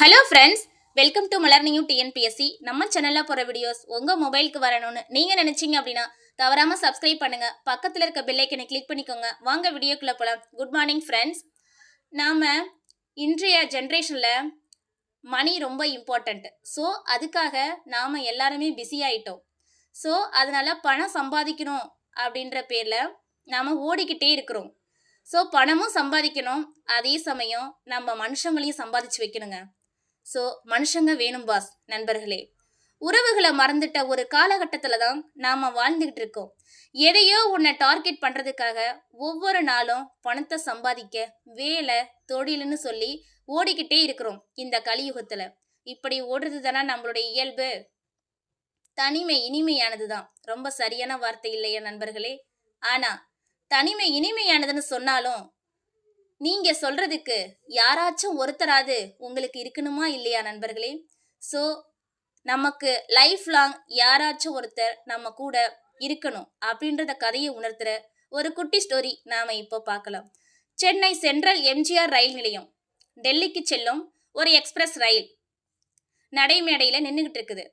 Hello friends welcome to மலர்னியூ TNPSC நம்ம சேனலில் போகிற வீடியோஸ் உங்கள் மொபைலுக்கு வரணும்னு நீங்கள் நினச்சிங்க அப்படின்னா தவறாம சப்ஸ்கிரைப் பண்ணுங்க. பக்கத்தில் இருக்க பெல் கிளிக் பண்ணிக்கோங்க. வாங்க வீடியோக்குள்ளே போகலாம் குட் மார்னிங் ஃப்ரெண்ட்ஸ் நாம் இன்றைய ஜென்ரேஷனில் மணி ரொம்ப இம்பார்ட்டண்ட் ஸோ அதுக்காக நாம் எல்லாருமே பிஸி ஆகிட்டோம் ஸோ அதனால் பணம் சம்பாதிக்கணும் அப்படின்ற பேரில் நாம் ஓடிக்கிட்டே இருக்கிறோம். ஸோ பணமும் சம்பாதிக்கணும். அதே சமயம் நம்ம மனுஷங்களையும் சம்பாதிச்சு வைக்கணுங்க. ஸோ மனுஷங்க வேணும் பாஸ் நண்பர்களே. உறவுகளை மறந்துட்ட ஒரு காலகட்டத்தில் தான் நாம் வாழ்ந்துக்கிட்டு இருக்கோம். எதையோ உன்னை டார்கெட் பண்ணுறதுக்காக ஒவ்வொரு நாளும் பணத்தை சம்பாதிக்க வேலை தொழில்னு சொல்லி ஓடிக்கிட்டே இருக்கிறோம் இந்த கலியுகத்தில். இப்படி ஓடுறது தானே நம்மளுடைய இயல்பு? தனிமை இனிமையானது தான். ரொம்ப சரியான வார்த்தை இல்லையா நண்பர்களே. ஆனால் தனிமை இனிமையானதுன்னு சொன்னாலும் நீங்க சொல்றதுக்கு யாராச்சும் ஒருத்தராது உங்களுக்கு இருக்கணுமா இல்லையா நண்பர்களே? ஸோ நமக்கு லைஃப் லாங் யாராச்சும் ஒருத்தர் நம்ம கூட இருக்கணும் அப்படின்றத கதையை உணர்த்துற ஒரு குட்டி ஸ்டோரி நாம இப்போ பார்க்கலாம். சென்னை சென்ட்ரல் எம்ஜிஆர் ரயில் நிலையம் டெல்லிக்கு செல்லும் ஒரு எக்ஸ்பிரஸ் ரயில் நடைமேடையில் நின்றுகிட்டு இருக்குது.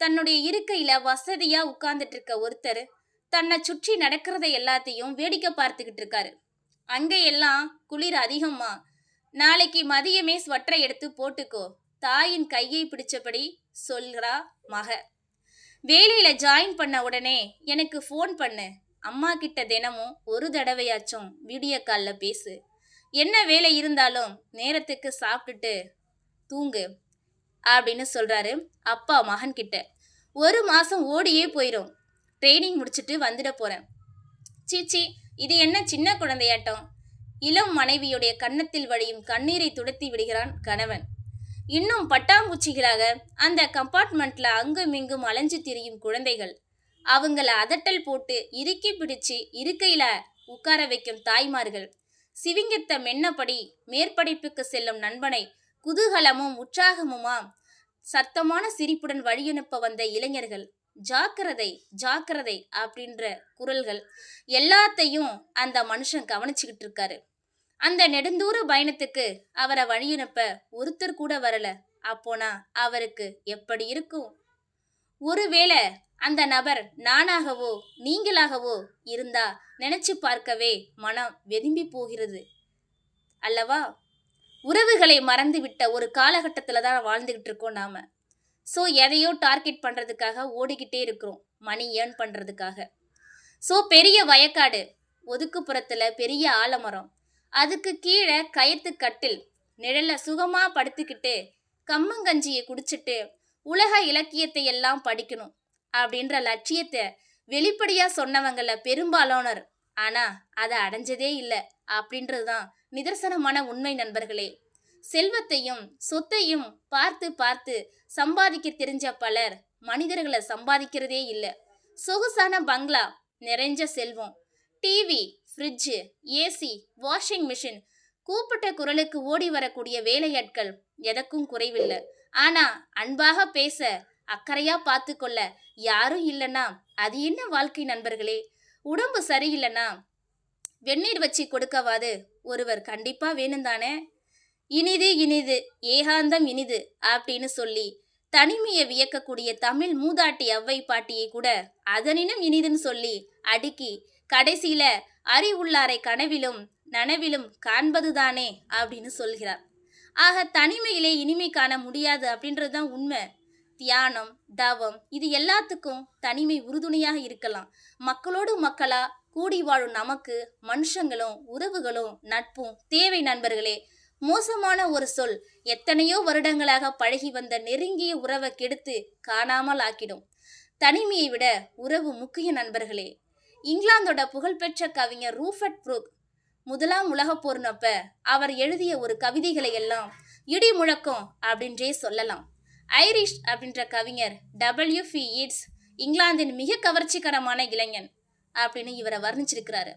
தன்னுடைய இருக்கையில் வசதியாக உட்கார்ந்துட்டு இருக்க ஒருத்தர் தன்னை சுற்றி நடக்கிறத எல்லாத்தையும் வேடிக்கை பார்த்துக்கிட்டு இருக்காரு. அங்கே எல்லாம் குளிர் அதிகம்மா. நாளைக்கு மதியமே ஸ்வெட்டரை எடுத்து போட்டுக்கோ. தாயின் கையை பிடிச்சபடி சொல்கிறா மக. வேலையில் ஜாயின் பண்ண உடனே எனக்கு ஃபோன் பண்ணு. அம்மா கிட்ட தினமும் ஒரு தடவையாச்சும் வீடியோ காலில் பேசு. என்ன வேலை இருந்தாலும் நேரத்துக்கு சாப்பிட்டுட்டு தூங்கு அப்படின்னு சொல்கிறாரு அப்பா மகன் கிட்ட. ஒரு மாதம் ஓடியே போயிடும் ட்ரைனிங் முடிச்சுட்டு வந்துட போகிறேன் சீச்சி இது என்ன சின்ன குழந்தையாட்டம்? இளம் மனைவியுடைய கன்னத்தில் வழியும் கண்ணீரை துடைத்து விடுகிறான் கணவன். இன்னும் பட்டாம்பூச்சிகளாக அந்த கம்பார்ட்மெண்ட்ல அங்கும் இங்கும் அலைஞ்சு திரியும் குழந்தைகள். அவங்கள அதட்டல் போட்டு இறுக்கி பிடிச்சு இருக்கையில உட்கார வைக்கும் தாய்மார்கள். சிவிங்கத்த மென்னபடி மேற்படிப்புக்கு செல்லும் நண்பனை குதூகலமும் உற்சாகமுமாம் சத்தமான சிரிப்புடன் வழியனுப்ப வந்த இளைஞர்கள். ஜாக்கிரதை ஜாக்கிரதை அப்படின்ற குரல்கள் எல்லாத்தையும் அந்த மனுஷன் கவனிச்சுக்கிட்டு இருக்காரு. அந்த நெடுந்தூர பயணத்துக்கு அவரை வழியனுப்ப ஒருத்தர் கூட வரல. அப்போனா அவருக்கு எப்படி இருக்கும்? ஒருவேளை அந்த நபர் நானாகவோ நீங்களாகவோ இருந்தா நினைச்சு பார்க்கவே மனம் வெதும்பி போகிறது. அல்லவா? உறவுகளை மறந்து விட்ட ஒரு காலகட்டத்தில் தான் வாழ்ந்துகிட்டு இருக்கோம் நாம. ஸோ எதையோ டார்கெட் பண்ணுறதுக்காக ஓடிக்கிட்டே இருக்கிறோம். மணி ஏர்ன் பண்ணுறதுக்காக ஸோ பெரிய வயக்காடு ஒதுக்குப்புறத்தில் பெரிய ஆலமரம். அதுக்கு கீழே கயத்து கட்டில் நிழல்ல சுகமாக படுத்துக்கிட்டு கம்மங்கஞ்சியை குடிச்சிட்டு உலக இலக்கியத்தை எல்லாம் படிக்கணும் அப்படின்ற லட்சியத்தை வெளிப்படையாக சொன்னவங்கள பெரும்பாலானோர். ஆனால் அதை அடைஞ்சதே இல்லை அப்படின்றது தான் நிதர்சனமான உண்மை நண்பர்களே. செல்வத்தையும் சொத்தையும் பார்த்து பார்த்து சம்பாதிக்க தெரிஞ்ச பலர் மனிதர்களை சம்பாதிக்கிறதே இல்லை. சொகுசான பங்களா நிறைஞ்ச செல்வம். TV fridge AC washing machine கூப்பிட்ட குரலுக்கு ஓடி வரக்கூடிய வேலையாட்கள் எதற்கும் குறைவில்லை. ஆனா அன்பாக பேச அக்கறையா பார்த்து கொள்ள யாரும் இல்லைன்னா அது என்ன வாழ்க்கை நண்பர்களே? உடம்பு சரியில்லைன்னா வெந்நீர் வச்சு கொடுக்கவாது ஒருவர் கண்டிப்பா வேணும் தானே இனிது இனிது ஏகாந்தம் இனிது அப்படின்னு சொல்லி தனிமையை வியக்கக்கூடிய தமிழ் மூதாட்டி அவ்வை பாட்டியை கூட அதனினும் இனிதுன்னு சொல்லி அடுக்கி கடைசியில அறிவுள்ளாரை கனவிலும் நனவிலும் காண்பதுதானே அப்படின்னு சொல்கிறார். ஆக தனிமையிலே இனிமை காண முடியாது அப்படின்றது தான் உண்மை. தியானம் தவம் இது எல்லாத்துக்கும் தனிமை உறுதுணையாக இருக்கலாம். மக்களோடு மக்களா கூடி வாழும் நமக்கு மனுஷங்களும் உறவுகளும் நட்பும் தேவை நண்பர்களே மோசமான ஒரு சொல். எத்தனையோ வருடங்களாக பழகி வந்த நெருங்கிய உறவை கெடுத்து காணாமல் ஆக்கிடும். தனிமையை விட உறவு முக்கிய நண்பர்களே. இங்கிலாந்தோட புகழ்பெற்ற கவிஞர் ரூஃபட் ப்ரூக் முதலாம் உலகப் போர்னப்ப அவர் எழுதிய ஒரு கவிதைகளை எல்லாம் இடி முழக்கம் அப்படின்றே சொல்லலாம். ஐரிஷ் அப்படின்ற கவிஞர் டபிள்யூ ஃபி ஈட்ஸ் இங்கிலாந்தின் மிக கவர்ச்சிகரமான இளைஞன் அப்படின்னு இவரை வர்ணிச்சிருக்கிறாரு.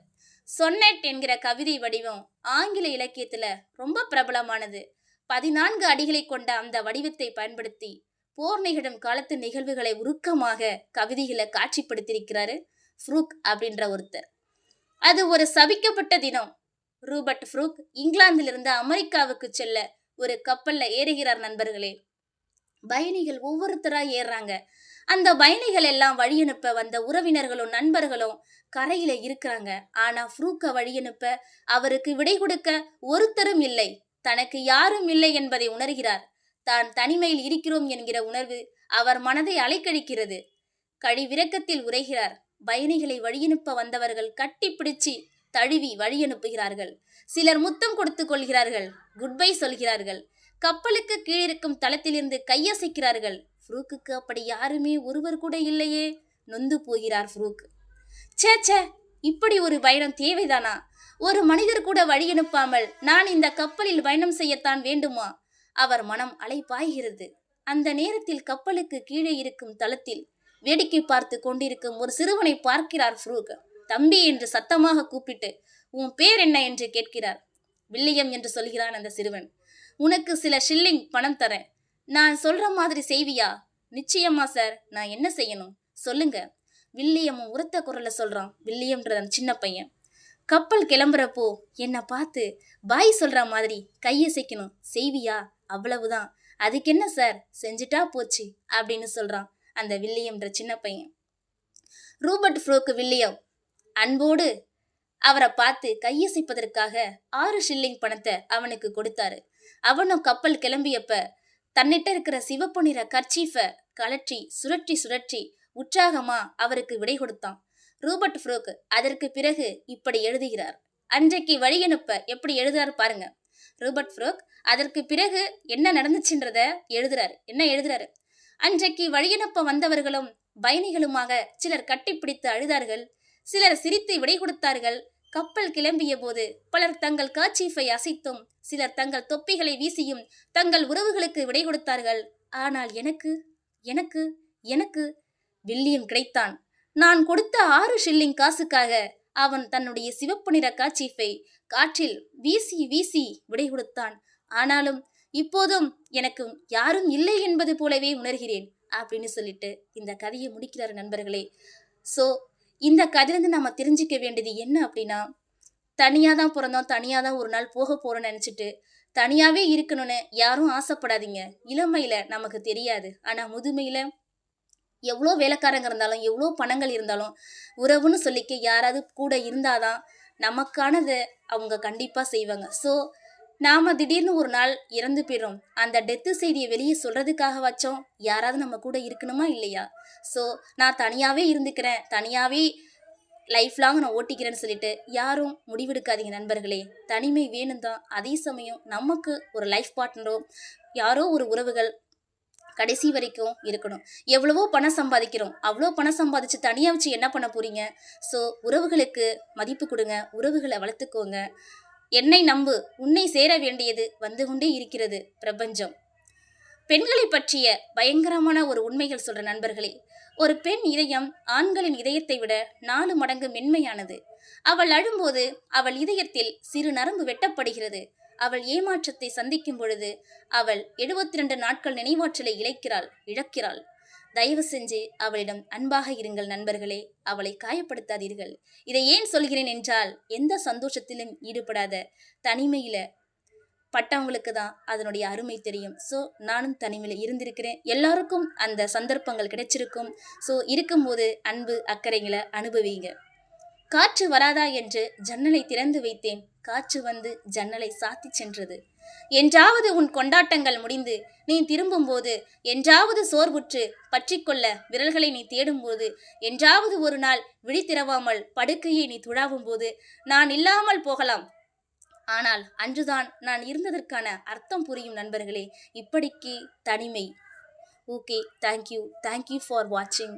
சொன்னெட் என்கிற கவிதை வடிவம் ஆங்கில இலக்கியத்துல ரொம்ப பிரபலமானது. பதினான்கு அடிகளை கொண்ட அந்த வடிவத்தை பயன்படுத்தி போர் நிகழும் காலத்து நிகழ்வுகளை உருக்கமாக கவிதைகளை காட்சிப்படுத்தியிருக்கிறாரு ஃப்ரூக் அப்படின்ற ஒருத்தர். அது ஒரு சபிக்கப்பட்ட தினம். ரூபர்ட் ஃப்ரூக் இங்கிலாந்திலிருந்து அமெரிக்காவுக்கு செல்ல ஒரு கப்பல்ல ஏறுகிறார் நண்பர்களே. பயணிகள் ஒவ்வொருத்தரா ஏறுறாங்க. அந்த பயணிகள் எல்லாம் வழியனுப்ப வந்த உறவினர்களும் நண்பர்களும் கரையில இருக்கிறாங்க. ஆனா ஃப்ரூக்க வழியனுப்ப அவருக்கு விடை கொடுக்க ஒருத்தரும் இல்லை. தனக்கு யாரும் இல்லை என்பதை உணர்கிறார். தான் தனிமையில் இருக்கிறோம் என்கிற உணர்வு அவர் மனதை அலைக்கழிக்கிறது. கழிவிரக்கத்தில் உரைகிறார். பயணிகளை வழியனுப்ப வந்தவர்கள் கட்டிப்பிடிச்சு தழுவி வழியனுப்புகிறார்கள் சிலர் முத்தம் கொடுத்து கொள்கிறார்கள். குட்பை சொல்கிறார்கள். கப்பலுக்கு கீழிருக்கும் தளத்திலிருந்து கையசைக்கிறார்கள். ஃப்ரூக்குக்கு அப்படி யாருமே ஒருவர் கூட இல்லையே. நொந்து போகிறார் ஃப்ரூக். ச்சே ச்சே இப்படி ஒரு பயணம் தேவைதானா? ஒரு மனிதர் கூட வழி அனுப்பாமல் நான் இந்த கப்பலில் பயணம் செய்யத்தான் வேண்டுமா? அவர் மனம் அலைப்பாய்கிறது அந்த நேரத்தில் கப்பலுக்கு கீழே இருக்கும் தளத்தில் வேடிக்கை பார்த்து கொண்டிருக்கும் ஒரு சிறுவனை பார்க்கிறார் ஃப்ரூக். தம்பி என்று சத்தமாக கூப்பிட்டு உன் பேர் என்ன? என்று கேட்கிறார். வில்லியம் என்று சொல்கிறான் அந்த சிறுவன். உனக்கு சில ஷில்லிங் பணம் தரேன். நான் சொல்ற மாதிரி செய்வியா? நிச்சயமா சார். நான் என்ன செய்யணும்? சொல்லுங்க. வில்லியமும் உரத்த குரல்ல சொல்றான் வில்லியம்ன்ற அந்த சின்ன பையன். கப்பல் கிளம்புறப்போ என்னை பார்த்து பாய் சொல்ற மாதிரி கையசைக்கணும் செய்வியா? அவ்வளவுதான். அதுக்கு என்ன சார்? செஞ்சுட்டா போச்சு அப்படின்னு சொல்றான் அந்த வில்லியம்ன்ற சின்ன பையன். ரூபர்ட் ஃப்ரோக்கு வில்லியம் அன்போடு அவரை பார்த்து கையசைப்பதற்காக ஆறு ஷில்லிங் பணத்தை அவனுக்கு கொடுத்தாரு. அவனும் கப்பல் கிளம்பியப்ப தன்னிட்ட இருக்கிற சிவப்பு நிற கர்ச்சீஃபை கலற்றி சுழற்றி சுழற்றி உற்சாகமா அவருக்கு விடை கொடுத்தான். ரூபர்ட் ஃப்ரோக் அதற்கு பிறகு இப்படி எழுதுகிறார். அன்றைக்கு வழியனுப்ப எப்படி எழுதுறாரு பாருங்க. ரூபர்ட் ஃப்ரோக் அதற்கு பிறகு என்ன நடந்துச்சுன்றத எழுதுறாரு. என்ன எழுதுறாரு? அன்றைக்கு வழியனுப்ப வந்தவர்களும் பயணிகளுமாக சிலர் கட்டிப்பிடித்து அழுதார்கள். சிலர் சிரித்து விடை கொடுத்தார்கள். கப்பல் கிளம்பிய போது பலர் தங்கள் காச்சீஃபை அசைத்தும் சிலர் தங்கள் தொப்பிகளை வீசியும் தங்கள் உறவுகளுக்கு விடை கொடுத்தார்கள். ஆனால் எனக்கு எனக்கு எனக்கு வில்லியம் கிடைத்தான். நான் கொடுத்த ஆறு ஷில்லிங் காசுக்காக அவன் தன்னுடைய சிவப்பு நிற காச்சீஃபை காற்றில் வீசி வீசி விடை கொடுத்தான். ஆனாலும் இப்போதும் எனக்கு யாரும் இல்லை என்பது போலவே உணர்கிறேன் அப்படின்னு சொல்லிட்டு இந்த கதையை முடிக்கிறார் நண்பர்களே. ஸோ இந்த கதையிலேருந்து நம்ம தெரிஞ்சுக்க வேண்டியது என்ன அப்படின்னா தனியாக தான் பிறந்தோம் தனியாக தான் ஒரு நாள் போக போகிறோம்னு நினச்சிட்டு தனியாகவே இருக்கணும்னு யாரும் ஆசைப்படாதீங்க. இளமையில் நமக்கு தெரியாது. ஆனால் முதுமையில் எவ்வளோ வேலைக்காரங்க இருந்தாலும் எவ்வளோ பணங்கள் இருந்தாலும் உறவுன்னு சொல்லிக்க யாராவது கூட இருந்தாதான் நமக்கானதை அவங்க கண்டிப்பாக செய்வாங்க. ஸோ நாம் திடீர்னு ஒரு நாள் இறந்து போயிடும் அந்த டெத்து செய்தியை வெளியே சொல்கிறதுக்காக வச்சோம். யாராவது நம்ம கூட இருக்கணுமா இல்லையா? ஸோ நான் தனியாகவே இருந்துக்கிறேன். தனியாகவே லைஃப் லாங் நான் ஓட்டிக்கிறேன்னு சொல்லிட்டு யாரும் முடிவெடுக்காதீங்க நண்பர்களே. தனிமை வேணும் தான் அதே சமயம் நமக்கு ஒரு லைஃப் பார்ட்னரோ யாரோ ஒரு உறவுகள் கடைசி வரைக்கும் இருக்கணும். எவ்வளவோ பணம் சம்பாதிக்கிறோம். அவ்வளோ பணம் சம்பாதிச்சு தனியாக வச்சு என்ன பண்ண போறீங்க? ஸோ உறவுகளுக்கு மதிப்பு கொடுங்க. உறவுகளை வளர்த்துக்கோங்க. என்னை நம்பு. உன்னை சேர வேண்டியது வந்து கொண்டே இருக்கிறது பிரபஞ்சம். பெண்களை பற்றிய பயங்கரமான ஒரு உண்மைகள் சொல்ற நண்பர்களே. ஒரு பெண் இதயம் ஆண்களின் இதயத்தை விட நாலு மடங்கு மென்மையானது. அவள் அழும்போது அவள் இதயத்தில் சிறு நரம்பு வெட்டப்படுகிறது. அவள் ஏமாற்றத்தை சந்திக்கும் பொழுது அவள் எழுபத்தி ரெண்டு நாட்கள் நினைவாற்றலை இழைக்கிறாள் இழக்கிறாள். தயவு செஞ்சு அவளிடம் அன்பாக இருங்கள் நண்பர்களே அவளை காயப்படுத்தாதீர்கள். இதை ஏன் சொல்கிறேன் என்றால் எந்த சந்தோஷத்திலும் ஈடுபடாத தனிமையில பட்டவங்களுக்கு தான் அதனுடைய அருமை தெரியும். ஸோ நானும் தனிமையில் இருந்திருக்கிறேன். எல்லாருக்கும் அந்த சந்தர்ப்பங்கள் கிடைச்சிருக்கும். ஸோ இருக்கும்போது அன்பு அக்கறைகளை அனுபவிங்க காற்று வராதா என்று ஜன்னலை திறந்து வைத்தேன். காற்று வந்து ஜன்னலை சாத்தி சென்றது. என்றாவது உன் கொண்டாட்டங்கள் முடிந்து நீ திரும்பும்போது என்றாவது சோர்வுற்று பற்றிக்கொள்ள விரல்களை நீ தேடும்போது என்றாவது ஒரு நாள் விழித்திரவாமல் படுக்கையை நீ துழாவும் போது நான் இல்லாமல் போகலாம். ஆனால் அன்றுதான் நான் இருந்ததற்கான அர்த்தம் புரியும் நண்பர்களே இப்படிக்கு தனிமை. ஓகே தேங்க்யூ தேங்க்யூ ஃபார் வாட்சிங்